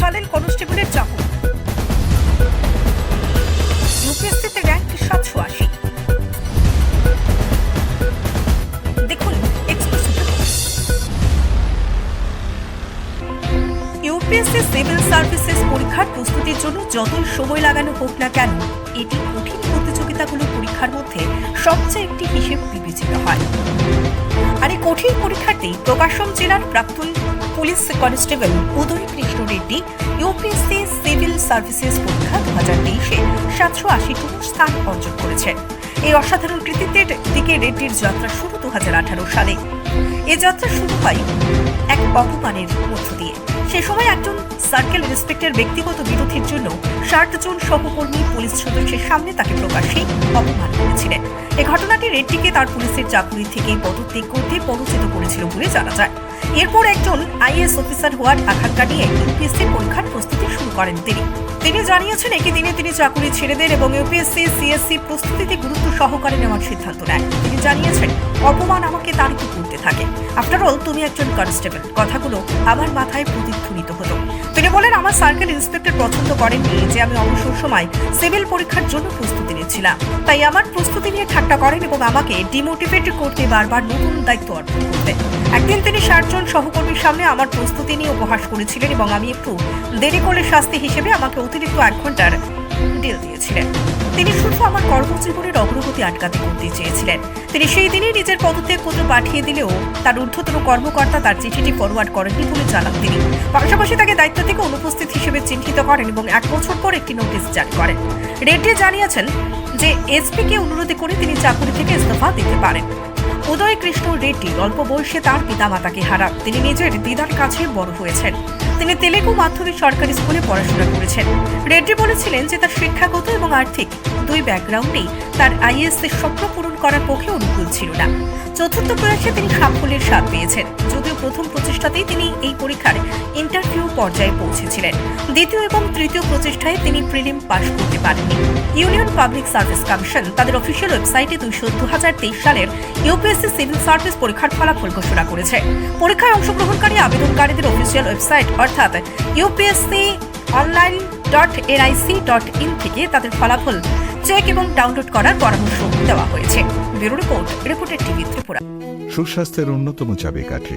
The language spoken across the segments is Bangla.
চলেন কনস্টেবলের চাকরি ইউপিএসসিতে র্যাঙ্ক সাতশো আশি। দেখুন ইউপিএসসি সিভিল সার্ভিসেস পরীক্ষার প্রস্তুতির জন্য যতই সময় লাগানো হোক না কেন, এটি কঠিন প্রতিযোগিতাগুলো পরীক্ষার মধ্যে সবচেয়ে একটি হিসেব বিবেচিত হয়। এই কঠিন পরীক্ষার্থী প্রকাশম জেলার প্রাক্তন police constable Uday Krishna Reddy UPSC civil services পরীক্ষা দু হাজার তেইশে সাতশো আশিতম স্থান অর্জন করেছেন। এই অসাধারণ কৃতিত্বের দিকে রেড্ডির যাত্রা শুরু দু হাজার আঠারো সালে। এ যাত্রা শুরু হয় এক অপমানের মধ্য দিয়ে। সে সময় একজন সার্কেল ইন্সপেক্টর ব্যক্তিগত বিরোধের জন্য ষাট জন সহকর্মী, পুলিশ সদস্যের সামনে তাকে প্রকাশ্যে অপমান করেছিলেন। এ ঘটনাটি রেড্ডিকে তার পুলিশের চাকরি থেকে পদত্যাগ করতে পরিচিত করেছিল বলে জানা যায়। এরপর একজন আইএস অফিসার হওয়ার আকাঙ্ক্ষা নিয়ে ইউপিএসসি পরীক্ষার প্রস্তুতি শুরু করেন তিনি। তিনি জানিয়েছেন, একই দিনে তিনি চাকরি ছেড়ে দেন এবং ইউপিএসসি, সিএসসি প্রস্তুতিতে গুরুত্ব সহকারে নেওয়ার সিদ্ধান্ত নেন। তিনি জানিয়েছেন, অপমান আমাকে তাড়িত করতে থাকে। আফটার অল তুমি একজন কনস্টেবল কথাগুলো আমার মাথায় প্রতিধ্বনিত হতো তিনি বলেন, আমার সার্কেল ইন্সপেক্টর পছন্দ করেননি যে আমি অবসর সময় সিভিল পরীক্ষার জন্য প্রস্তুতি নিচ্ছিলাম। তাই আমার প্রস্তুতি নিয়ে ঠাট্টা করেন এবং আমাকে ডিমোটিভেট করতে বারবার নতুন দায়িত্ব অর্পণ করতে একদিন তিনি ষাটজন সহকর্মীর সামনে আমার প্রস্তুতি নিয়ে উপহাস করেছিলেন এবং আমি একটু দেরি করলে শাস্তি হিসেবে আমাকে অতিরিক্ত এক ঘণ্টার ডিল দিয়েছিলেন। তিনি শুধু আমার কর্মজীবনের অগ্রগতি আটকাতে করতে চেয়েছিলেন। তিনি সেই দিনই নিজের পদত্যাগ পত্র পাঠিয়ে দিলেও তার ঊর্ধ্বতন কর্মকর্তা তার চিঠিটি ফরওয়ার্ড করেননি বলে জানান তিনি। পাশাপাশি তাকে দায়িত্ব থেকে অনুপস্থিত হিসেবে চিহ্নিত করেন এবং এক বছর পর একটি নোটিশ জারি করেন। রেড্ডি জানিয়েছেন যে এসপিকে অনুরোধ করে তিনি চাকরি থেকে ইস্তফা দিতে পারেন। উদয় কৃষ্ণ রেড্ডি অল্প বয়সে তার পিতামাতাকে হারান। তিনি নিজের দিদার কাছে বড় হয়েছেন। তিনি তেলেগু মাধ্যমিক সরকারি স্কুলে পড়াশোনা করেছেন। রেড্ডি বলেছিলেন যে তার শিক্ষাগত এবং আর্থিক দুই ব্যাকগ্রাউন্ডেই তার আইএস এর স্বপ্ন পূরণ করার পক্ষে অনুকূল ছিল না। চতুর্থ প্রয়াসে তিনি সাফল্যের স্বাদ পেয়েছেন। প্রথম প্রচেষ্টাতেই তিনি এই পরীক্ষার ইন্টারভিউ পর্যায়ে পৌঁছেছিলেন। দ্বিতীয় এবং তৃতীয় প্রচেষ্টায় তিনি প্রিলিম পাশ করতে পারেননি। ইউনিয়ন পাবলিক সার্ভিস কমিশন তাদের অফিসিয়াল ওয়েবসাইটে দুইশো দু সালের ইউপিএসসি সিভিল সার্ভিস পরীক্ষার ফলাফল ঘোষণা করেছে। পরীক্ষায় অংশগ্রহণকারী আবেদনকারীদের অফিসিয়াল ওয়েবসাইট অর্থাৎ UPSC online dot NIC dot in থেকে তাদের ফলাফল চেক এবং ডাউনলোড করার পরামর্শ দেওয়া হয়েছে। ব্যুরো রিপোর্ট, রিপোর্টের টিভি ত্রিপুরা। সুস্বাস্থ্যের অন্যতম চাবিকাঠি।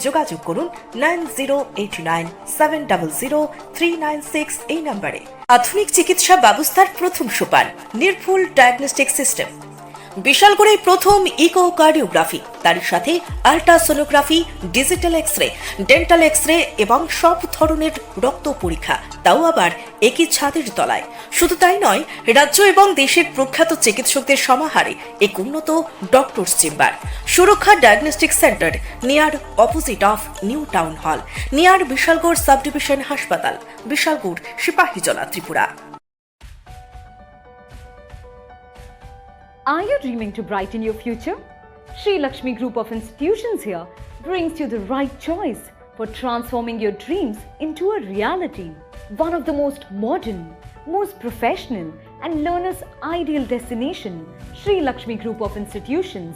যোগাযোগ করুন নাইন এই নম্বরে। আধুনিক চিকিৎসা ব্যবস্থার প্রথম সোপান, নির্ভুল ডায়াগনস্টিক সিস্টেম। বিশালগড়ে প্রথম ইকোকার্ডিওগ্রাফি, তার সাথে ultrasonography, digital X ray dental X ray এবং সব ধরনের রক্ত পরীক্ষা, তাও আবার একই ছাদের তলায়। শুধু তাই নয়, রাজ্য এবং দেশের প্রখ্যাত চিকিৎসকদের সমাহারে এক উন্নত doctors chamber. Suraksha diagnostic centre near opposite of new town hall near Bishalgarh sub division হাসপাতাল Bishalgarh Sepahijala Tripura Are you dreaming to brighten your future? Sri Lakshmi Group of Institutions here brings you the right choice for transforming your dreams into a reality. One of the most modern, most professional, and learners' ideal destination, Sri Lakshmi Group of Institutions.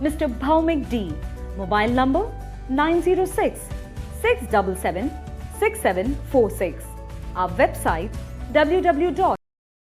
Mr. Bhaumik D. Mobile number 906 677 6746. Our website www